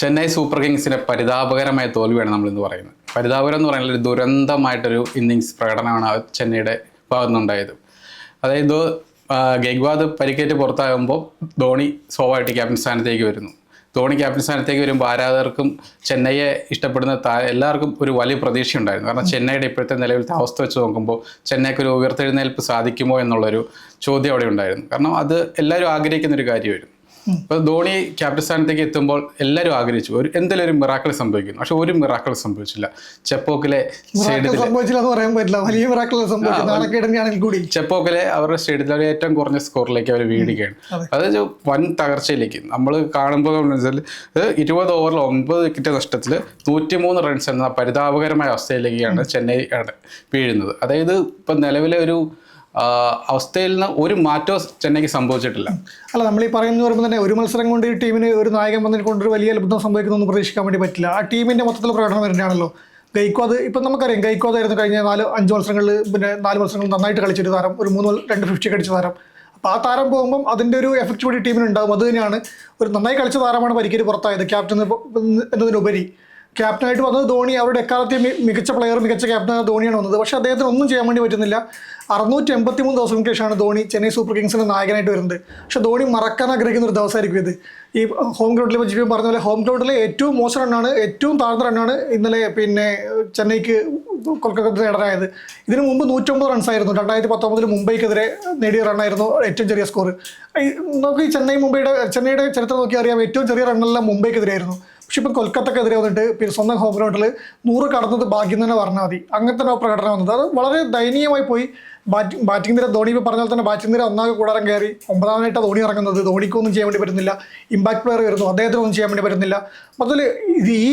Chennai super കിങ്സിന്റെ പരിതാപകരമായ തോൽവിയാണ് നമ്മൾ ഇന്ന് പറയുന്നത്. പരിതാപകരം എന്ന് പറയുന്നത് ഒരു ദുരന്തമായിട്ടൊരു ഇന്നിങ്സ് പ്രകടനമാണ് ചെന്നൈയുടെ ഭാഗത്തുനിന്നുണ്ടായത് അതായത് ഗെഗ്വാദ് പരിക്കേറ്റ് പുറത്താകുമ്പോൾ ധോണി സ്വാഭാവികമായിട്ട് ക്യാപ്റ്റൻ സ്ഥാനത്തേക്ക് വരുന്നു. ധോണി ക്യാപ്റ്റൻ സ്ഥാനത്തേക്ക് വരുമ്പോൾ ആരാധകർക്കും ചെന്നൈയെ ഇഷ്ടപ്പെടുന്ന എല്ലാവർക്കും ഒരു വലിയ പ്രതീക്ഷയുണ്ടായിരുന്നു. കാരണം ചെന്നൈയുടെ ഇപ്പോഴത്തെ നിലവിലത്തെ അവസ്ഥ വെച്ച് നോക്കുമ്പോൾ ചെന്നൈക്ക് ഒരു ഉയർത്തെഴുന്നേൽപ്പ് സാധിക്കുമോ എന്നുള്ളൊരു ചോദ്യം അവിടെ ഉണ്ടായിരുന്നു. കാരണം അത് എല്ലാവരും ആഗ്രഹിക്കുന്ന ഒരു കാര്യമായിരുന്നു. അപ്പോൾ ധോണി ക്യാപ്റ്റൻ സ്ഥാനത്തേക്ക് എത്തുമ്പോൾ എല്ലാവരും ആഗ്രഹിച്ചു. ഒരു എന്തെങ്കിലും ഒരു മിറാക്കൾ സംഭവിക്കുന്നു. പക്ഷെ ഒരു മിറാക്കൾ സംഭവിച്ചില്ല. ചെപ്പോക്കിലെ സംഭവിച്ചില്ല എന്ന് പറയാൻ പറ്റില്ല. വലിയ മിറാക്കിൾ സംഭവിച്ചു. നാണക്കേടിനെയാണെങ്കിൽ കൂടി. ചെപ്പോക്കിലെ അവരുടെ സ്റ്റേഡിയത്തിൽ അവർ ഏറ്റവും കുറഞ്ഞ സ്കോറിലേക്ക് അവർ വീടുകയാണ് അത്. വൻ തകർച്ചയിലേക്ക്. നമ്മൾ കാണുമ്പോൾ ഇരുപത് ഓവറിൽ ഒമ്പത് വിക്കറ്റ് നഷ്ടത്തിൽ നൂറ്റിമൂന്ന് റൺസ് എന്ന പരിതാപകരമായ അവസ്ഥയിലേക്കാണ് ചെന്നൈ ആണ് വീഴുന്നത്. അതായത് ഇപ്പം നിലവിലെ ഒരു അവസ്ഥയിൽ നിന്ന് ഒരു മാറ്റവും ചെന്നൈക്ക് സംഭവിച്ചിട്ടില്ല. അല്ല നമ്മൾ ഈ പറയുന്ന പറയുമ്പോൾ തന്നെ ഒരു മത്സരം കൊണ്ട് ഈ ടീമിന് ഒരു നായകൻ വന്നതിനെ കൊണ്ട് ഒരു വലിയ അത്ഭുതം സംഭവിക്കുന്നൊന്നും പ്രതീക്ഷിക്കാൻ വേണ്ടി പറ്റില്ല. ആ ടീമിന്റെ മൊത്തത്തിലുള്ള പ്രകടനം വരുന്നതാണല്ലോ. ഗൈക്കോത് ഇപ്പം നമുക്കറിയാം ഗൈക്കോത് ആയിരുന്നു കഴിഞ്ഞ നാല് അഞ്ച് മത്സരങ്ങളിൽ പിന്നെ നാല് മത്സരങ്ങൾ നന്നായിട്ട് കളിച്ചൊരു താരം ഒരു മൂന്ന് രണ്ട് ഫിഫ്റ്റി കടിച്ച താരം. അപ്പോൾ ആ താരം പോകുമ്പം അതിന്റെ ഒരു എഫക്റ്റ് കൂടി ടീമിന് ഉണ്ടാകും അത് തന്നെയാണ് ഒരു നന്നായി കളിച്ച താരമാണ് പരിക്കേറ്റ് പുറത്തായത് ക്യാപ്റ്റൻ എന്നതിനുപരി. ക്യാപ്റ്റനായിട്ട് വന്നത് ധോണി അവരുടെ എക്കാലത്തെ മികച്ച പ്ലെയർ മികച്ച ക്യാപ്റ്റൻ ധോണിയാണ് വന്നത്. പക്ഷേ അദ്ദേഹത്തിന് ഒന്നും ചെയ്യാൻ വേണ്ടി പറ്റുന്നില്ല. അറുന്നൂറ്റി എൺപത്തി മൂന്ന് ദിവസങ്ങൾക്ക് ശേഷമാണ് ധോണി ചെന്നൈ സൂപ്പർ കിങ്സിന്റെ നായകനായിട്ട് വരുന്നത്. പക്ഷേ ധോണി മറക്കാൻ ആഗ്രഹിക്കുന്ന ഒരു ദിവസമായിരിക്കും ഇത്. ഈ ഹോം ഗ്രൗണ്ടിലെ ജിബി പറഞ്ഞ പോലെ ഹോം ഗ്രൗണ്ടിലെ ഏറ്റവും മോശം റണ്ണാണ് ഏറ്റവും താഴ്ന്ന റണ്ണാണ് ഇന്നലെ പിന്നെ ചെന്നൈക്ക് കൊൽക്കത്ത നേടാനായത് ഇതിനു മുമ്പ് നൂറ്റൊമ്പത് റൺസായിരുന്നു രണ്ടായിരത്തി പത്തൊമ്പതിൽ മുംബൈക്കെതിരെ നേടിയ റണ്ണായിരുന്നു ഏറ്റവും ചെറിയ സ്കോർ നമുക്ക് ഈ ചെന്നൈ മുംബൈയുടെ ചെന്നൈയുടെ ചരിത്രം നോക്കി അറിയാം ഏറ്റവും ചെറിയ റണ്ണെല്ലാം മുംബൈക്കെതിരെയായിരുന്നു പക്ഷെ ഇപ്പം കൊൽക്കത്തക്കെതിരെ വന്നിട്ട് പിന്നെ സ്വന്തം ഹോം ഗ്രൗണ്ടിൽ നൂറ് കടന്നത് ഭാഗ്യം തന്നെ പറഞ്ഞാൽ മതി. അങ്ങനത്തെ പ്രകടനം വന്നത്. അത് വളരെ ദയനീയമായി പോയി. ബാറ്റിംഗ് ബാറ്റിംഗ് നിര ധോണി ഇപ്പോൾ പറഞ്ഞാൽ തന്നെ ബാറ്റിംഗ് നിര ഒന്നാകെ കൂടാരം കയറി ഒമ്പതാമനായിട്ടാണ് ധോണി ഇറങ്ങുന്നത്. ധോണിക്കൊന്നും ചെയ്യാൻ വേണ്ടി പറ്റുന്നില്ല. ഇമ്പാക്ട് പ്ലെയർ വരുന്നു. അദ്ദേഹത്തിന് ഒന്നും ചെയ്യാൻ വേണ്ടി പറ്റുന്നില്ല. മൊത്തത്തിൽ ഇത് ഈ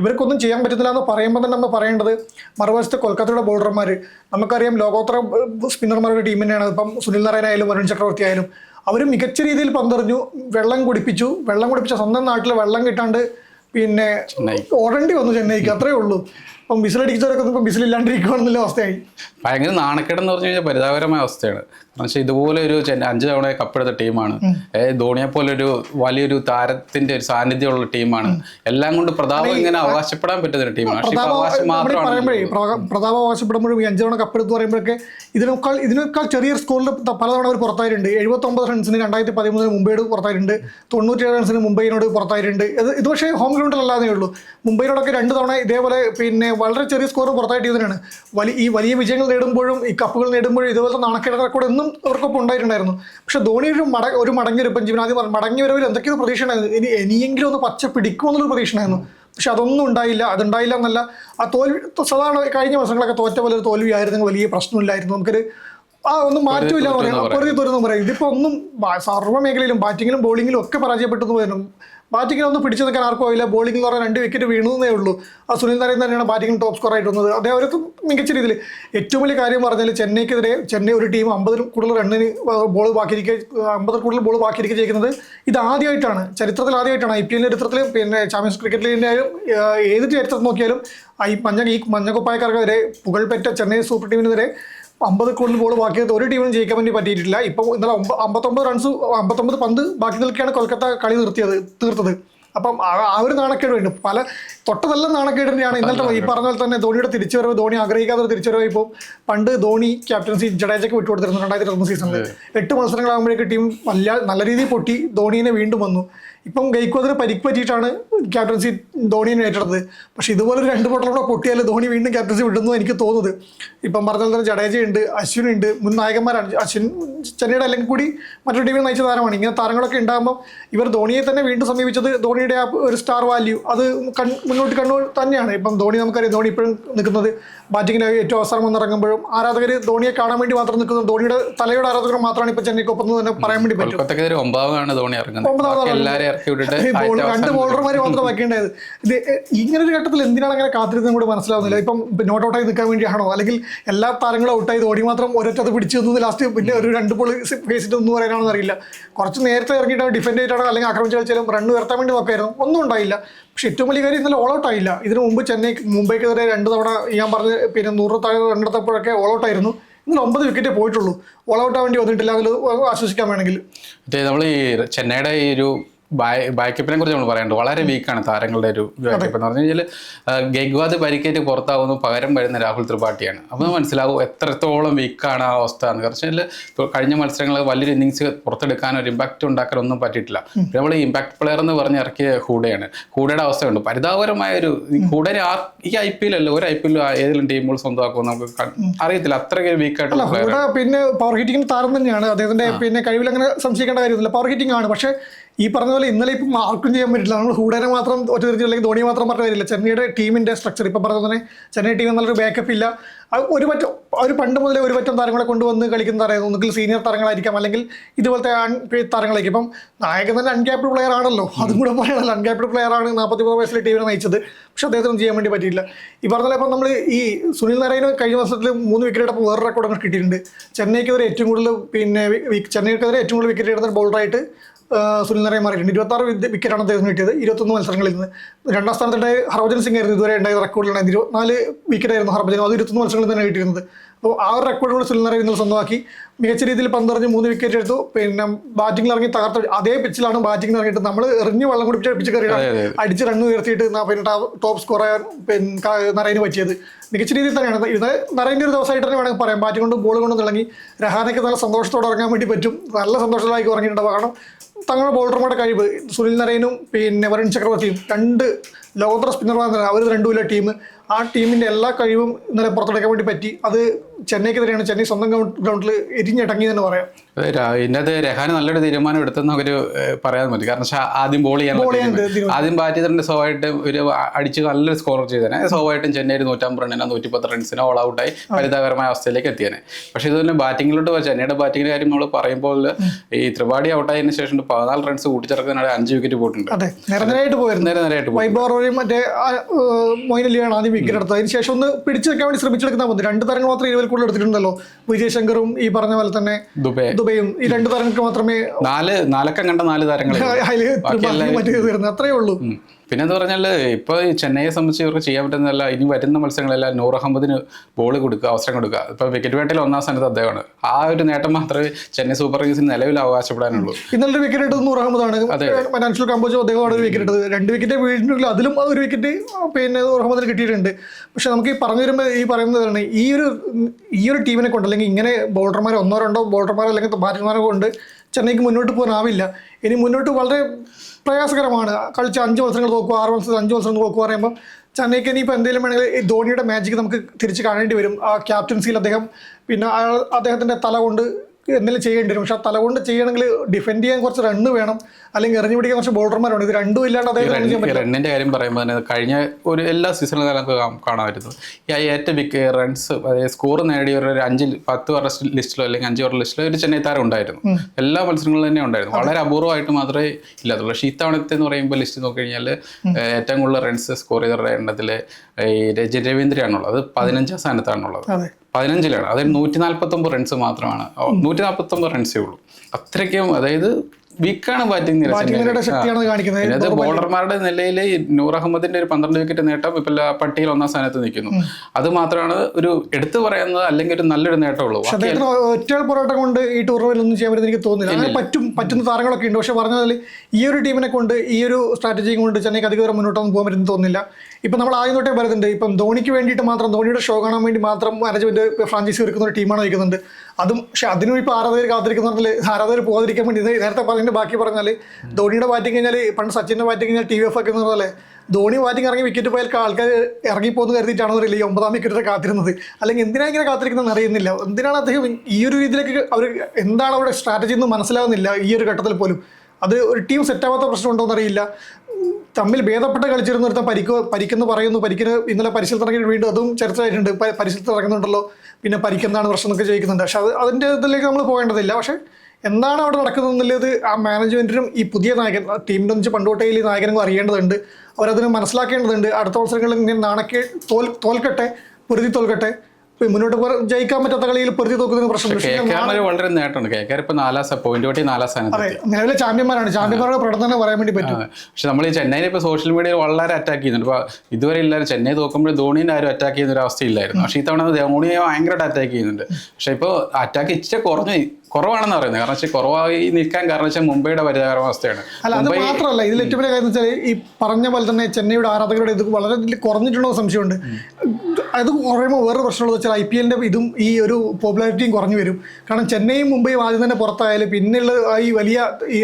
ഇവർക്കൊന്നും ചെയ്യാൻ പറ്റുന്നില്ല എന്ന് പറയുമ്പോൾ തന്നെ നമ്മൾ പറയേണ്ടത് മറുവശത്തെ കൊൽക്കത്തയുടെ ബോൾഡർമാർ നമുക്കറിയാം ലോകോത്തര സ്പിന്നർമാരുടെ ടീം തന്നെയാണ്. ഇപ്പം സുനിൽ നാരായണ ആയാലും വരുൺ ചക്രവർത്തി ആയാലും അവർ മികച്ച രീതിയിൽ പന്തെറിഞ്ഞു വെള്ളം കുടിപ്പിച്ചു. വെള്ളം കുടിപ്പിച്ച സ്വന്തം നാട്ടിൽ വെള്ളം കിട്ടാണ്ട് പിന്നെ. ഓടേണ്ടി വന്നു ചെന്നൈക്ക്. അത്രയേ ഉള്ളൂ. ഇപ്പം ബിസിലടിച്ചവരൊക്കെ ഇപ്പം ബിസിലില്ലാണ്ടിരിക്കുകയാണെന്നുള്ള അവസ്ഥയായി. ഭയങ്കര നാണക്കേടെന്ന് പറഞ്ഞു കഴിഞ്ഞാൽ പരിതാപകരമായ അവസ്ഥയാണ്. കാരണം വെച്ചാൽ ഇതുപോലെ ഒരു അഞ്ച് തവണ കപ്പെടുത്ത ടീമാണ്. ധോണിയെ പോലെ ഒരു വലിയൊരു താരത്തിന്റെ ഒരു സാന്നിധ്യമുള്ള ടീമാണ്. എല്ലാം കൊണ്ട് പ്രതാപം ഇങ്ങനെ അവകാശപ്പെടാൻ പറ്റുന്ന ഒരു ടീമാണ് പ്രതാപം അവകാശപ്പെടുമ്പോഴും ഈ അഞ്ച് തവണ കപ്പെടുത്ത് പറയുമ്പോഴൊക്കെ ഇതിനേക്കാൾ ഇതിനേക്കാൾ ചെറിയ സ്കോറിൽ പലതവണ അവർ പുറത്തായിട്ടുണ്ട്. എഴുപത്തൊമ്പത് റൺസിന് രണ്ടായിരത്തി പതിമൂന്നിന് മുംബൈയോട് പുറത്തായിട്ടുണ്ട്. തൊണ്ണൂറ്റേഴ് റൺസിന് മുംബൈയിനോട് പുറത്തായിട്ടുണ്ട്. ഇത് ഇത് പക്ഷേ ഹോം ഗ്രൗണ്ടിലല്ലാതെ ഉള്ളൂ. മുംബൈയിനോടൊക്കെ രണ്ട് തവണ ഇതേപോലെ പിന്നെ വളരെ ചെറിയ സ്കോർ പുറത്തായിട്ട് ഇതിനാണ് വലിയ ഈ വലിയ വിജയങ്ങൾ നേടുമ്പോഴും ഈ കപ്പുകൾ നേടുമ്പോഴും ഇതുപോലത്തെ നാണക്കേട് റെക്കോർഡ് എന്നും അവർക്കൊപ്പം ഉണ്ടായിട്ടുണ്ടായിരുന്നു. പക്ഷെ ധോണി ഒരു മട ഒരു മടങ്ങി ഒരു പഞ്ചിമൻ ആദ്യം പറഞ്ഞു മടങ്ങി വരവിൽ എന്തൊക്കെയോ പ്രതീക്ഷ ഉണ്ടായിരുന്നു ഇനി ഇനിയെങ്കിലും ഒന്ന് പച്ച പിടിക്കുമോ എന്നൊരു ഉണ്ടായിരുന്നു പക്ഷെ അതൊന്നും ഉണ്ടായില്ല. അതുണ്ടായില്ല എന്നല്ല. ആ തോൽവി സാധാരണ കഴിഞ്ഞ മാസങ്ങളൊക്കെ തോറ്റ പോലെ ഒരു തോൽവി ആയിരുന്നു. വലിയ പ്രശ്നമില്ലായിരുന്നു. നമുക്കൊരു ആ ഒന്നും മാറ്റമില്ല പറയാം. പൊറുതി തുറന്നു പറയാം. ഇതിപ്പോ ഒന്നും സർവ മേഖലയിലും ബാറ്റിങ്ങിലും ബോളിങ്ങിലും ഒക്കെ പരാജയപ്പെട്ടു എന്ന് പറയുന്നു ബാറ്റിങ്ങിലൊന്നും പിടിച്ചു നിൽക്കാൻ ആർക്കും ആയില്ല. ബോളിംഗ് എന്ന് പറഞ്ഞാൽ രണ്ട് വിക്കറ്റ് വീണുന്നേ ഉള്ളൂ. ആ സുനിൽ നരേൻ തന്നെയാണ് ബാറ്റിംഗ് ടോപ്പ് സ്കോർ ആയിട്ട് വന്നത്. അദ്ദേഹം അവർക്ക് മികച്ച രീതിയിൽ ഏറ്റവും വലിയ കാര്യം പറഞ്ഞാൽ ചെന്നൈക്കെതിരെ ചെന്നൈ ഒരു ടീം അമ്പതിൽ കൂടുതൽ റണ്ണിന് ബോൾ ബാക്കിയിരിക്കുക അമ്പതിൽ കൂടുതൽ ബോൾ ബാക്കിയിരിക്കുക ചെയ്യുന്നത് ഇത് ആദ്യമായിട്ടാണ്. ചരിത്രത്തിൽ ആദ്യമായിട്ടാണ്. ഐ പി എല്ലിന്റെ ചരിത്രത്തിൽ പിന്നെ ചാമ്പ്യൻസ് ക്രിക്കറ്റ് ക്രിക്കറ്റിന്റെ ഏത് ചരിത്രം നോക്കിയാലും ഈ മഞ്ഞ ഈ മഞ്ഞക്കുപ്പായക്കാർക്കെതിരെ പുകൾപെറ്റ ചെന്നൈ സൂപ്പർ ടീമിനെതിരെ അമ്പത് കൂടുതൽ ബോൾ ബാക്കി ഒരു ടീമിനും ജയിക്കാൻ വേണ്ടി പറ്റിയിട്ടില്ല. ഇപ്പൊ ഇന്നലെ അമ്പത്തൊമ്പത് റൺസ് അമ്പത്തൊമ്പത് പന്ത് ബാക്കി നിൽക്കുകയാണ് കൊൽക്കത്ത കളി നിർത്തിയത് തീർത്തത്. അപ്പം ആ- ഒരു നാണക്കേട് വേണ്ടി. പല തൊട്ടതെല്ലാം നാണക്കേട് തന്നെയാണ്. ഇന്നലത്തെ ഈ പറഞ്ഞ പോലെ തന്നെ ധോണിയുടെ തിരിച്ചുവരവ് ധോണി ആഗ്രഹിക്കാത്ത ഒരു തിരിച്ചുവരവ് ഇപ്പോൾ പണ്ട് ധോണി ക്യാപ്റ്റൻസി ജഡേജയ്ക്ക് വിട്ടുകൊടുത്തിരുന്നു രണ്ടായിരത്തി ഇരുപത്തൊന്ന് സീസണിൽ എട്ട് മത്സരങ്ങളാകുമ്പോഴേക്ക് ടീം വലിയ നല്ല രീതിയിൽ പൊട്ടി ധോണിനെ വീണ്ടും വന്നു. ഇപ്പം ഗൈക്കോദിന് പരിക്ക് പറ്റിയിട്ടാണ് ക്യാപ്റ്റൻസി ധോണിയെ ഏറ്റെടുത്തത് പക്ഷെ ഇതുപോലെ ഒരു രണ്ട് ബോട്ടർ കൂടെ പൊട്ടിയാൽ ധോണി വീണ്ടും ക്യാപ്റ്റൻസി വിടുന്നു എനിക്ക് തോന്നുന്നത്. ഇപ്പം പറഞ്ഞ പോലെ ജഡേജയുണ്ട് ഉണ്ട് മുൻ നായകന്മാരാണ്. അശ്വിൻ ചെന്നൈയുടെ അല്ലെങ്കിൽ കൂടി മറ്റൊരു ടീമിൽ നയിച്ച താരമാണ്. ഇങ്ങനെ താരങ്ങളൊക്കെ ഉണ്ടാകുമ്പോൾ ഇവർ ധോണിയെ തന്നെ വീണ്ടും സമീപിച്ചത് ധോണിയുടെ ആ ഒരു സ്റ്റാർ വാല്യൂ അത് കൺ മുന്നോട്ട് കണ്ണു തന്നെയാണ്. ഇപ്പം ധോണി നമുക്കറിയാം ധോണി ഇപ്പോഴും നിൽക്കുന്നത് ബാറ്റിങ്ങിന് ഏറ്റവും അവസരം വന്നിറങ്ങുമ്പോഴും ആരാധകർ ധോണിയെ കാണാൻ വേണ്ടി മാത്രം നിൽക്കുന്നത് ധോണിയുടെ തലയുടെ ആരാധകർ മാത്രമാണ് ഇപ്പം ചെന്നൈക്കൊപ്പം തന്നെ പറയാൻ വേണ്ടി പറ്റും. ഒമ്പതാം ധോണി ഇറങ്ങുന്നത്. എല്ലാവരെയും ഇറക്കി വിട്ടിട്ട് രണ്ട് ബോളർമാര് ബോളർമാർ മാത്രം ബാക്കിയുണ്ടായത് ഇത് ഇങ്ങനൊരു ഇങ്ങനെ ഒരു ഘട്ടത്തിൽ എന്തിനാണ് അങ്ങനെ കാത്തിരുന്നത് കൂടെ മനസ്സിലാവുന്നില്ല. ഇപ്പം നോട്ട് ഔട്ടായി നിൽക്കാൻ വേണ്ടിയാണോ? അല്ലെങ്കിൽ എല്ലാ താരങ്ങളും ഔട്ടായി ഓടി മാത്രം ഒരൊറ്റത് പിടിച്ചു തന്നു ലാസ്റ്റ് പിന്നെ ഒരു രണ്ട് ബോൾ ഫേസിട്ട് ഒന്നും പറയാനാണെന്ന് അറിയില്ല കുറച്ച് നേരത്തെ ഇറങ്ങിയിട്ട് ഡിഫൻഡ് ചെയ്തിട്ടാണ് അല്ലെങ്കിൽ ആക്രമിച്ച് കളിച്ചാലും റൺ ഉയർത്താൻ വേണ്ടി നോക്കായിരുന്നു. ഒന്നും ഉണ്ടായില്ല. പക്ഷെ ഏറ്റവും വലിയ കാര്യം ഇന്നലെ ഓൾ ഔട്ട് ആയില്ല. ഇതിനു മുമ്പ് ചെന്നൈ മുംബൈക്ക് മുംബൈക്കെതിരെ രണ്ട് തവണ ഞാൻ പറഞ്ഞ പിന്നെ നൂറ് താഴെ രണ്ടെടുത്തപ്പോഴൊക്കെ ഓൾ ഔട്ട് ആയിരുന്നു. ഇന്നലെ ഒമ്പത് വിക്കറ്റേ പോയിട്ടുള്ളൂ. ഓൾ ഔട്ട് ആവേണ്ടി വന്നിട്ടില്ല. അതിൽ ആശ്വസിക്കാൻ വേണമെങ്കിൽ. നമ്മൾ ഈ ചെന്നൈയുടെ ഈ ഒരു ബാക്കപ്പിനെ കുറിച്ച് നമ്മൾ പറയേണ്ടത് വളരെ വീക്കാണ് താരങ്ങളുടെ ഒരു ബാക്കപ്പ് എന്ന് പറഞ്ഞു കഴിഞ്ഞാൽ ഗെഗ്വാദ് പരിക്കേറ്റ് പുറത്താവുന്നു പകരം വരുന്ന രാഹുൽ ത്രിപാഠിയാണ്. അപ്പോൾ മനസ്സിലാവും എത്രത്തോളം വീക്കാണ് ആ അവസ്ഥ എന്ന്. വെച്ചാൽ കഴിഞ്ഞ മത്സരങ്ങൾ വലിയൊരു ഇന്നിങ്സ് പുറത്തെടുക്കാൻ ഒരു ഇമ്പാക്റ്റ് ഉണ്ടാക്കാൻ ഒന്നും പറ്റിയിട്ടില്ല. പിന്നെ നമ്മൾ ഇമ്പാക്ട് പ്ലെയർ എന്ന് പറഞ്ഞ് ഇറക്കിയ ഹൂഡയാണ്. ഹൂഡയുടെ അവസ്ഥയുണ്ട്. പരിതാപകരമായ ഒരു ഹൂഡനെ ആ ഈ ഐ പി എൽ അല്ല ഒരു ഐ പി എൽ ഏതെങ്കിലും ടീമുകൾ സ്വന്തമാക്കുമോ നമുക്ക് അറിയത്തില്ല. അത്രയ്ക്ക് വീക്കായിട്ടുള്ള പിന്നെ പവർ ഹിറ്റിംഗ് താരം തന്നെയാണ്. അദ്ദേഹത്തിന്റെ പിന്നെ കഴിവിൽ അങ്ങനെ സംശയിക്കേണ്ട കാര്യമില്ല പവർ ഹിറ്റിംഗ് ആണ്. പക്ഷേ ഈ പറഞ്ഞ പോലെ ഇന്നലെ ഇപ്പം ആർക്കും ചെയ്യാൻ പറ്റില്ല. നമ്മൾ ഹൂഡനെ മാത്രം ഒറ്റ തിരിച്ചു അല്ലെങ്കിൽ ധോണി മാത്രം പറഞ്ഞ കാര്യമില്ല. ചെന്നൈയുടെ ടീമിന്റെ സ്ട്രക്ചർ ഇപ്പം പറഞ്ഞ പോലെ ചെന്നൈ ടീം എന്നുള്ളൊരു ബാക്കപ്പ് ഇല്ല. ഒരു പറ്റം ഒരു പണ്ട് മുതലേ ഒരു പറ്റം താരങ്ങളെ കൊണ്ടുവന്ന് കളിക്കുന്ന താരം ഒന്നുകിൽ സീനിയർ താരങ്ങളായിരിക്കാം. അല്ലെങ്കിൽ ഇതുപോലത്തെ താരങ്ങളായിരിക്കും. ഇപ്പം നായകൻ തന്നെ അൺക്യാപ്ഡ് പ്ലെയർ ആണല്ലോ. അതും കൂടെ പറയണല്ലോ അൺക്യാപ്ഡ് പ്ലെയർ ആണ് നാൽപ്പത്തി മൂന്ന് വയസ്സിലെ ടീമിനെ നയിച്ചത്. പക്ഷെ അദ്ദേഹത്തിന് ചെയ്യാൻ വേണ്ടി പറ്റിയില്ല ഈ പറഞ്ഞാൽ ഇപ്പം നമ്മൾ ഈ സുനിൽ നാരായണ കഴിഞ്ഞ വർഷത്തിൽ മൂന്ന് വിക്കറ്റ് എടുത്തപ്പോൾ വേറെ റെക്കോർഡ് ചെന്നൈക്ക് ചെന്നൈക്കെതിരെ ഏറ്റവും കൂടുതൽ പിന്നെ ചെന്നൈക്കെതിരെ ഏറ്റവും കൂടുതൽ വിക്കറ്റ് എടുത്ത ബൗളറായിട്ട് സുനിൽ നാരായൺ മാറിയിട്ടുണ്ട്. ഇരുപത്താറ് വിക്കറ്റാണ് അദ്ദേഹത്തിന് കിട്ടിയത്. ഇരുപത്തൊന്ന് മത്സരങ്ങളിൽ നിന്ന്. രണ്ടാം സ്ഥാനത്തുണ്ടായ ഹർഭജൻ സിംഗ് ആയിരുന്നു ഇതുവരെ ഉണ്ടായ റെക്കോർഡിലാണ് ഇരുപത്തിനാല് വിക്കറ്റ് ആയിരുന്നു ഹർഭജൻ. അത് ഇരുപത്തൊന്ന് മത്സരങ്ങളിൽ തന്നെ കിട്ടിയിരുന്നത്. അപ്പോൾ ആ ഒരു സുനിൽ നാരായൺ ഇന്നലെ സ്വന്തമാക്കി. മികച്ച രീതിയിൽ പന്തെറിഞ്ഞ് മൂന്ന് വിക്കറ്റ് എടുത്തു. പിന്നെ ബാറ്റിംഗിൽ ഇറങ്ങി തകർത്ത അതേ പിച്ചിലാണ് ബാറ്റിംഗിൽ ഇറങ്ങിയിട്ട് നമ്മൾ എറിഞ്ഞ് വെള്ളം കുടിപ്പിച്ച് പിച്ച് കയറിയാണ് അടിച്ച് റണ്ണ് ഉയർത്തിയിട്ട് പിന്നെ ടോപ്പ് സ്കോർ പിന്നെ നരേന് പറ്റിയത്. മികച്ച രീതിയിൽ തന്നെയാണ്. ഇത് നരേന്റെ ഒരു ദിവസമായിട്ട് തന്നെ വേണമെങ്കിൽ പറയാം. ബാറ്റ് കൊണ്ട് ബോൾ കൊണ്ട് തിളങ്ങി. രഹാനയ്ക്ക് നല്ല സന്തോഷത്തോടെ ഇറങ്ങാൻ വേണ്ടി പറ്റും. നല്ല സന്തോഷത്തിലായി ഇറങ്ങിയിട്ടുണ്ടാവും കാരണം തങ്ങളുടെ ബോളർമാരുടെ കഴിവ്. സുനിൽ നരേനും പിന്നെ വരുൺ ചക്രവർത്തിയും രണ്ട് ലോകോത്തര സ്പിന്നർമാർ അവർ രണ്ടുമില്ല ടീം ആ ടീമിന്റെ എല്ലാ കഴിവും ഇന്നലെ പുറത്തെടുക്കാൻ വേണ്ടി പറ്റി. അത് ചെന്നൈക്കെതിരെയാണ് ചെന്നൈ സ്വന്തം ഗ്രൗണ്ടിൽ എരിഞ്ഞിടങ്ങി എന്ന് പറയാം. ഇന്നത് രഹാന് നല്ലൊരു തീരുമാനം എടുത്തെന്ന് അവർ പറയാൻ പറ്റും കാരണം വെച്ചാൽ ആദ്യം ബോൾ ചെയ്യാൻ. ആദ്യം ബാറ്റ് ചെയ്തിട്ടുണ്ട് സ്വാഭാവികമായിട്ട് ഒരു അടിച്ച് നല്ലൊരു സ്കോർ ചെയ്തേനെ. സ്വാഭാവികമായിട്ടും ചെന്നൈ ഒരു നൂറ്റമ്പത് റണ്ണിനോ നൂറ്റിപ്പത്ത് റൺസിന് ഓൾ ഔട്ടായി പരിതാപകരമായ അവസ്ഥയിലേക്ക് എത്തിയേനെ. പക്ഷേ ഇത് തന്നെ ബാറ്റിങ്ങിലോട്ട് പോയി ചെന്നൈയുടെ ബാറ്റിങ്ങിന്റെ കാര്യം നമ്മൾ പറയുമ്പോൾ ഈ ത്രിപാഠി ഔട്ടായതിനു ശേഷം പതിനാല് റൺസ് കൂട്ടിച്ചേർക്കുന്നതിനിടെ അഞ്ച് വിക്കറ്റ് പോയിട്ടുണ്ട്. അതെ. നിരന്തരമായിട്ട് പോയിരുന്നു. നേരെ നേരെയായിട്ട് പോയി വൈബോറോയും മറ്റേ മൊയിനലിയാണ് ആദ്യം വിക്കറ്റ് എടുത്തത്. അതിന് ശേഷം ഒന്ന് പിടിച്ചെടുക്കാൻ വേണ്ടി ശ്രമിച്ചെടുക്കുന്ന മതി രണ്ട് തരങ്ങൾ മാത്രമേ കൂടുതൽ എടുത്തിട്ടുണ്ടല്ലോ. വിജയശങ്കറും ഈ പറഞ്ഞ പോലെ തന്നെ ദുബൈ. ദുബൈയും. ഈ രണ്ട് താരങ്ങൾക്ക് മാത്രമേ നാല് നാലക്കം കണ്ട നാല് താരങ്ങൾ അത്രയേ ഉള്ളൂ. പിന്നെ എന്ന് പറഞ്ഞാൽ ഇപ്പോൾ ഈ ചെന്നൈയെ സംബന്ധിച്ച് ഇവർക്ക് ചെയ്യാൻ പറ്റുന്നതല്ല ഇനി വരുന്ന മത്സരങ്ങളെല്ലാം നൂർ അഹമ്മദിന് ബോൾ കൊടുക്കുക അവസരം കൊടുക്കുക. ഇപ്പോൾ വിക്കറ്റ് വേട്ടയിൽ ഒന്നാം സ്ഥാനത്ത് അദ്ദേഹമാണ്. ആ ഒരു നേട്ടം മാത്രമേ ചെന്നൈ സൂപ്പർ കിങ്സിന് നിലവിൽ അവകാശപ്പെടാനുള്ളൂ. ഇന്നലെ വിക്കറ്റ് എടുത്തത് നൂർ അഹമ്മദാണ് ഫൈനാൻഷ്യൽ കമ്പോജോ അദ്ദേഹമാണ് ഒരു വിക്കറ്റ് എടുത്തത് രണ്ട് വിക്കറ്റ് വീണിട്ടുണ്ടെങ്കിൽ അതിലും ഒരു വിക്കറ്റ് പിന്നെ നൂർ അഹമ്മദിന് കിട്ടിയിട്ടുണ്ട്. പക്ഷേ നമുക്ക് ഈ പറഞ്ഞു വരുമ്പോൾ ഈ പറയുന്നതാണ് ഈ ഒരു ഈ ഒരു ടീമിനെ കൊണ്ട് അല്ലെങ്കിൽ ഇങ്ങനെ ബോളർമാർ ഒന്നോ രണ്ടോ ബോളർമാർ അല്ലെങ്കിൽ ബാറ്റർമാരെ കൊണ്ട് ചെന്നൈക്ക് മുന്നോട്ട് പോകാനാവില്ല ഇനി മുന്നോട്ട് വളരെ പ്രയാസകരമാണ്. കളിച്ച അഞ്ച് മത്സരങ്ങൾ നോക്കുക ആറ് മത്സരം അഞ്ച് മത്സരങ്ങൾ നോക്കുക പറയുമ്പോൾ ചെന്നൈക്ക് ഇനിയിപ്പോൾ എന്തെങ്കിലും വേണമെങ്കിൽ ഈ ധോണിയുടെ മാജിക് നമുക്ക് തിരിച്ച് കാണേണ്ടി വരും. ആ ക്യാപ്റ്റൻസിയിൽ അദ്ദേഹം പിന്നെ അദ്ദേഹത്തിന്റെ തല കൊണ്ട് എന്തെങ്കിലും ചെയ്യേണ്ടി വരും. പക്ഷെ ആ തല കൊണ്ട് ചെയ്യണമെങ്കിൽ ഡിഫെൻഡ് ചെയ്യാൻ കുറച്ച് റണ്ണ് വേണം. അല്ലെങ്കിൽ എറിഞ്ഞു പിടിക്കാൻ കുറച്ച് ബോളർമാരുണ്ട് ഇത് രണ്ടും ഇല്ലാണ്ട് അദ്ദേഹം റണ്ണിന്റെ കാര്യം പറയുമ്പോൾ തന്നെ കഴിഞ്ഞ ഒരു എല്ലാ സീസണിലും നമുക്ക് കാണാമായിരുന്നു ഈ ഏറ്റവും ബിഗ് റൺസ് അതായത് സ്കോർ നേടിയ ഒരു അഞ്ച് പത്ത് പേരുടെ ലിസ്റ്റിലോ അല്ലെങ്കിൽ അഞ്ച് പേരുടെ ലിസ്റ്റിലോ ഒരു ചെന്നൈ താരം ഉണ്ടായിരുന്നു. എല്ലാ മത്സരങ്ങളിലും തന്നെ ഉണ്ടായിരുന്നു. വളരെ അപൂർവമായിട്ട് മാത്രമേ ഇല്ലാത്തുള്ളൂ. പക്ഷേ ഇത്തവണത്തെ എന്ന് പറയുമ്പോൾ ലിസ്റ്റ് നോക്കിക്കഴിഞ്ഞാൽ ഏറ്റവും കൂടുതൽ റൺസ് സ്കോർ ചെയ്തവരുടെ എണ്ണത്തിൽ രവീന്ദ്രയാണുള്ളത്. അത് പതിനഞ്ചാം സ്ഥാനത്താണുള്ളത്. പതിനഞ്ചിലാണ്. അതായത് നൂറ്റി നാൽപ്പത്തൊമ്പത് റൺസ് മാത്രമാണ് നൂറ്റി നാൽപ്പത്തൊമ്പത് റൺസേ ഉള്ളൂ. അത്രയ്ക്കും അതായത് വീക്കാണ് ബാറ്റിംഗ് നിര ബാറ്റിംഗിന്റെ ചെന്നൈയുടെ. ശക്തിയാണ് കാണിക്കുന്നത്. പിന്നെ അത് ബോളർമാരുടെ നിലയിൽ നൂർ അഹമ്മദിന്റെ ഒരു പന്ത്രണ്ട് വിക്കറ്റ് നേട്ടം ഇപ്പൊ പട്ടിയിൽ ഒന്നാം സ്ഥാനത്ത് നിൽക്കുന്നു. അത് മാത്രമാണ് ഒരു എടുത്തു പറയുന്നത് അല്ലെങ്കിൽ ഒരു നല്ലൊരു നേട്ടമുള്ളൂ. ഒറ്റ പോരാട്ടം കൊണ്ട് ഈ ടൂർണമെന്റിൽ ഒന്നും ചെയ്യാൻ പറ്റുന്ന എനിക്ക് തോന്നുന്നില്ല. പറ്റും പറ്റുന്ന താരങ്ങളൊക്കെ ഉണ്ട്. പക്ഷെ പറഞ്ഞാൽ ഈ ഒരു ടീമിനെ കൊണ്ട് ഈ ഒരു സ്ട്രാറ്റജിയും കൊണ്ട് ചെന്നൈക്ക് അധികം ദൂരം മുന്നോട്ടൊന്നും പോകാൻ പറ്റുന്ന തോന്നുന്നില്ല. ഇപ്പം നമ്മൾ ആദ്യം തൊട്ടേ പറയുന്നുണ്ട് ഇപ്പം ധോണിക്ക് വേണ്ടിയിട്ട് മാത്രം ധോണിയുടെ ഷോ കാണാൻ വേണ്ടി മാത്രം മാനേജ്മെന്റ് ഫ്രാഞ്ചൈസി ഒരുക്കുന്ന ഒരു ടീമാണ് വയ്ക്കുന്നുണ്ട് അതും പക്ഷെ അതിനും ഇപ്പോൾ ആരാധകർ കാത്തിരിക്കുന്ന പറഞ്ഞാൽ ആരാധകർ പോകാതിരിക്കാൻ വേണ്ടി നേരത്തെ പറഞ്ഞതിന്റെ ബാക്കി പറഞ്ഞാൽ ധോണിയുടെ ബാറ്റിംഗ് കഴിഞ്ഞാൽ പണ്ട് സച്ചിന്റെ ബാറ്റിംഗ് കഴിഞ്ഞാൽ ടി വി എഫ് ഒക്കെ എന്ന് പറഞ്ഞാൽ ധോണി ബാറ്റിംഗ് ഇറങ്ങി വിക്കറ്റ് പോയാൽ ആൾക്കാർ ഇറങ്ങിപ്പോന്ന് കരുതിയിട്ടാണോ അറിയില്ല ഈ ഒമ്പതാം വിക്കറ്റ് കാത്തിരുന്നത്. അല്ലെങ്കിൽ എന്തിനാണ് ഇങ്ങനെ കാത്തിരിക്കുന്നത് അറിയുന്നില്ല എന്തിനാണ് അദ്ദേഹം ഈ ഒരു രീതിയിലേക്ക് അവർ എന്താണ് അവരുടെ സ്ട്രാറ്റജി എന്ന് മനസ്സിലാവുന്നില്ല ഈ ഒരു ഘട്ടത്തിൽ പോലും. അത് ഒരു ടീം സെറ്റാവാത്ത പ്രശ്നമുണ്ടോ എന്നറിയില്ല. തമ്മിൽ ഭേദപ്പെട്ട് കളിച്ചിരുന്ന ഒരുത്ത പരിക്ക് പരിക്കെന്ന് പറയുന്നു. പരിക്കിന് ഇന്നലെ പരിശീലനം ഇറങ്ങിയിട്ട് വീണ്ടും അതും ചർച്ചയായിട്ടുണ്ട് പരിശീലനം ഇറങ്ങുന്നുണ്ടല്ലോ. പിന്നെ പരിക്കെന്താണ് പ്രശ്നം എന്നൊക്കെ ചോദിക്കുന്നുണ്ട്. പക്ഷെ അത് അതിന്റെ ഇതിലേക്ക് നമ്മൾ പോകേണ്ടതില്ല. പക്ഷെ എന്താണ് അവിടെ നടക്കുന്നത് എന്നുള്ളത് ആ മാനേജ്മെന്റിനും ഈ പുതിയ നായകൻ ടീമിന്റെ ഒന്നിച്ച് പണ്ടോട്ടേ ഈ നായകനും അറിയേണ്ടതുണ്ട്. അവരതിന് മനസ്സിലാക്കേണ്ടതുണ്ട്. അടുത്ത മത്സരങ്ങളിൽ ഇങ്ങനെ നാണക്കെ തോൽ തോൽക്കട്ടെ പൊരുതി തോൽക്കട്ടെ. മുന്നോട്ട് ജയിക്കാൻ പറ്റാത്ത കളിയിൽ പൊരുതി തോക്കുന്നതിന് പ്രശ്നം വളരെ നേട്ടമാണ്. കെ കെആർ ഇപ്പൊ നാലാം പോയിന്റ് തൊട്ടി നാലാം സ്ഥാനത്ത് നിലവിലെ ചാമ്പ്യന്മാരാണ്. ചാമ്പ്യന്മാരുടെ പ്രകടനം പറയാൻ വേണ്ടി പറ്റും. പക്ഷെ നമ്മൾ ഈ ചെന്നൈയിൽ ഇപ്പൊ സോഷ്യൽ മീഡിയയിൽ വളരെ അറ്റാക്ക് ചെയ്യുന്നുണ്ട്. ഇപ്പൊ ഇതുവരെ എല്ലാവരും ചെന്നൈ തോക്കുമ്പോൾ ധോണിനെ ആരും അറ്റാക്ക് ചെയ്യുന്ന ഒരു അവസ്ഥയില്ലായിരുന്നു. പക്ഷേ ഇത്തവണ ധോണിയെ ഭയങ്കരമായിട്ട് അറ്റാക്ക് ചെയ്യുന്നുണ്ട്. പക്ഷെ ഇപ്പോൾ അറ്റാക്ക് ഇച്ചിരി കുറഞ്ഞു. കുറവാണെന്ന് പറയുന്നത്. കാരണം വെച്ചാൽ കുറവായി നിൽക്കാൻ കാരണം വെച്ചാൽ മുംബൈയുടെ പരിതാപകരാവസ്ഥയാണ് അല്ല അത് മാത്രമല്ല ഇതിൽ ഏറ്റവും വലിയ കാര്യം വെച്ചാൽ ഈ പറഞ്ഞ പോലെ തന്നെ ചെന്നൈയുടെ ആരാധകരുടെ ഇത് വളരെ കുറഞ്ഞിട്ടുള്ള കുറഞ്ഞിട്ടുണ്ടോ സംശയമുണ്ട്. അത് കുറയുമ്പോൾ വേറൊരു പ്രശ്നമുള്ളത് വെച്ചാൽ ഐ പി എല്ലിന്റെ ഇതും ഈ ഒരു പോപ്പുലാരിറ്റിയും കുറഞ്ഞു വരും. കാരണം ചെന്നൈയും മുംബൈയും ആദ്യം തന്നെ പുറത്തായാലും പിന്നെയുള്ള ഈ വലിയ ഈ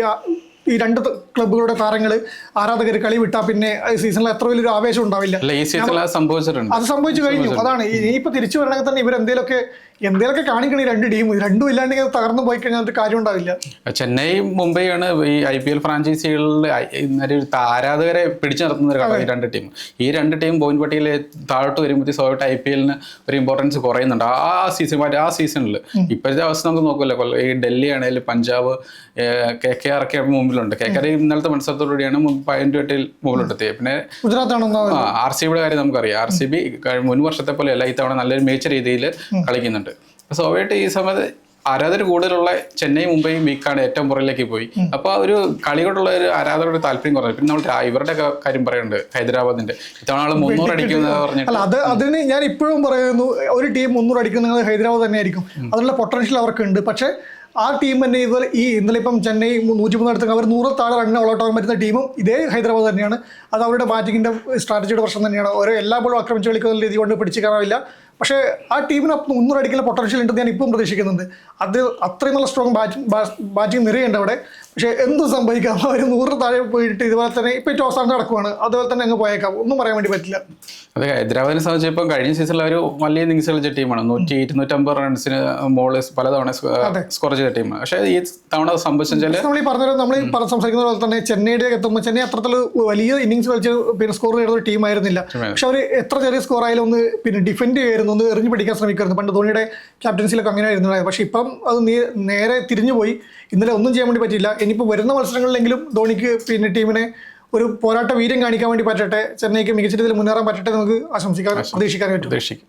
ഈ രണ്ട് ക്ലബ്ബുകളുടെ താരങ്ങൾ ആരാധകർ കളി വിട്ടാൽ പിന്നെ സീസണിൽ എത്ര വലിയൊരു ആവേശം ഉണ്ടാവില്ല. സംഭവിച്ചിട്ടുണ്ട്. അത് സംഭവിച്ചു കഴിഞ്ഞു. അതാണ്. ഇനിയിപ്പോൾ തിരിച്ചു വരണമെങ്കിൽ തന്നെ ഇവരെന്തേലൊക്കെ എന്തേലൊക്കെ കാണിക്കണം ഈ രണ്ട് ടീം രണ്ടും ഇല്ലാണ്ടെങ്കിൽ അത് തകർന്നു പോയി കഴിഞ്ഞാൽ ഒരു കാര്യം ഉണ്ടാവില്ല. ചെന്നൈ മുംബൈയാണ് ഈ ഐ പി എൽ ഫ്രാഞ്ചൈസികളിൽ ആരാധകരെ പിടിച്ചു നടത്തുന്ന ഒരു ഘടകം ഈ രണ്ട് ടീം ഈ രണ്ട് ടീം പോയിന്റ് പട്ടികയിൽ താഴോട്ട് വരുമ്പോൾ സ്വാഭാവികമായിട്ട് ഐ പി എല്ലിന് ഒരു ഇമ്പോർട്ടൻസ് കുറയുന്നുണ്ട്. ആ സീസൺ ആ സീസണിൽ ഇപ്പോഴത്തെ അവസ്ഥ നമുക്ക് നോക്കുമല്ലോ ഈ ഡൽഹി ആണെങ്കിലും പഞ്ചാബ് കെ കെ ആർ ഒക്കെ മുമ്പിലുണ്ട്. കെ കെ ആർ ഇന്നലത്തെ മത്സരത്തോടുകൂടിയാണ് പതിനെട്ട് എട്ടിൽ മുകളിലെത്തിയത് പിന്നെ ഗുജറാത്ത് ആണോ ആർ സി ബിയുടെ കാര്യം നമുക്കറിയാം. ആർ സി ബി മുൻ വർഷത്തെ പോലെ അല്ല ഇത്തവണ നല്ലൊരു മികച്ച രീതിയിൽ കളിക്കുന്നുണ്ട്. അപ്പൊ സ്വാഭാവികമായിട്ട് ഈ സമയത്ത് ആരാധകർ കൂടുതലുള്ള ചെന്നൈ മുംബൈ വീക്കാണ് ഏറ്റവും പുറകിലേക്ക് പോയി. അപ്പോൾ ഒരു കളിയോടുള്ള ഒരു ആരാധകരുടെ താല്പര്യം കുറഞ്ഞു. പിന്നെ നമ്മൾ ഇവരുടെ കാര്യം പറയുന്നുണ്ട് ഹൈദരാബാദിന്റെ. ഇത്തവണ ആൾ മുന്നൂറ് അടിക്കുന്ന പറഞ്ഞിട്ട്. അത് അതിന് ഞാൻ ഇപ്പോഴും പറയുന്നു ഒരു ടീം മുന്നൂറ് അടിക്കുന്നത് ഹൈദരാബാദ് തന്നെയായിരിക്കും. അതിനുള്ള പൊട്ടൻഷ്യൽ അവർക്കുണ്ട്. പക്ഷേ ആ ടീം തന്നെ ഇതുപോലെ ഈ ഇന്നലെ ഇപ്പം ചെന്നൈ നൂറ്റി മൂന്ന് അവർ നൂറ് താഴെ റണ്ണിന് ഓളൗട്ട് പറ്റുന്ന ടീമും ഇതേ ഹൈദരാബാദ് തന്നെയാണ്. അത് അവരുടെ ബാറ്റിങ്ങിന്റെ സ്ട്രാറ്റജിയുടെ പ്രശ്നം തന്നെയാണ്. ഓരോ എല്ലാ ബോളും ആക്രമിച്ച് കളിക്കുന്ന രീതി കൊണ്ട് പിടിച്ചു കയറാവില്ല പക്ഷേ ആ ടീമിന് ഒന്നും മുന്നൂറ് അടിക്കുന്ന പൊട്ടൻഷ്യൽ ഉണ്ടെന്ന് ഞാൻ ഇപ്പം പ്രതീക്ഷിക്കുന്നുണ്ട്. അത് അത്രയും നല്ല സ്ട്രോങ് ബാറ്റിംഗ് ബാറ്റിംഗ് നിരയുണ്ട് അവിടെ. പക്ഷേ എന്തും സംഭവിക്കാം. അവർ നൂറ് താഴെ പോയിട്ട് ഇതുപോലെ തന്നെ ഇപ്പം ഏറ്റവും അവസാനം നടക്കുവാണ്. അതുപോലെ തന്നെ അങ്ങ് പോയേക്കാം. ഒന്നും പറയാൻ വേണ്ടി പറ്റില്ല. അതെ ഹൈദരാബാദിനെ സംബന്ധിച്ച് ഇപ്പം കഴിഞ്ഞ സീസണിൽ അവർ വലിയ ഇന്നിങ്സ് കളിച്ച ടീമാണ്. നൂറ്റി ഇരുന്നൂറ്റമ്പത് റൺസിന് മോൾ പലതവണ സ്കോർ ചെയ്ത ടീമാണ്. പക്ഷേ ഈ തവണ സംഭവിച്ചാൽ നമ്മൾ ഈ പറഞ്ഞ നമ്മൾ ഈ പറഞ്ഞ സംസാരിക്കുന്ന പോലെ തന്നെ ചെന്നൈയുടെ എത്തുമ്പോൾ ചെന്നൈ അത്രത്തിൽ വലിയ ഇന്നിങ്സ് കളിച്ച് പിന്നെ സ്കോർ നേടുന്ന ഒരു ടീം ആയിരുന്നില്ല പക്ഷെ അവർ എത്ര ചെറിയ സ്കോർ ആയാലും ഒന്ന് പിന്നെ ഡിഫെൻഡ് ചെയ്യുമായിരുന്നു ഒന്ന് എറിഞ്ഞു പിടിക്കാൻ ശ്രമിക്കുമായിരുന്നു. പണ്ട് ധോണിയുടെ ക്യാപ്റ്റൻസിലൊക്കെ അങ്ങനെ ആയിരുന്നു പക്ഷേ ഇപ്പം അത് നേരെ തിരിഞ്ഞു പോയി. ഇന്നലെ ഒന്നും ചെയ്യാൻ വേണ്ടി പറ്റിയില്ല. ഇനിയിപ്പോൾ വരുന്ന മത്സരങ്ങളിലെങ്കിലും ധോണിക്ക് പിന്നെ ടീമിനെ ഒരു പോരാട്ട വീര്യം കാണിക്കാൻ വേണ്ടി പറ്റട്ടെ ചെന്നൈക്ക് മികച്ച രീതിയിൽ മുന്നേറാൻ പറ്റട്ടെ നമുക്ക് ആശംസിക്കാൻ പ്രതീക്ഷിക്കാൻ പറ്റും പ്രതീക്ഷിക്കും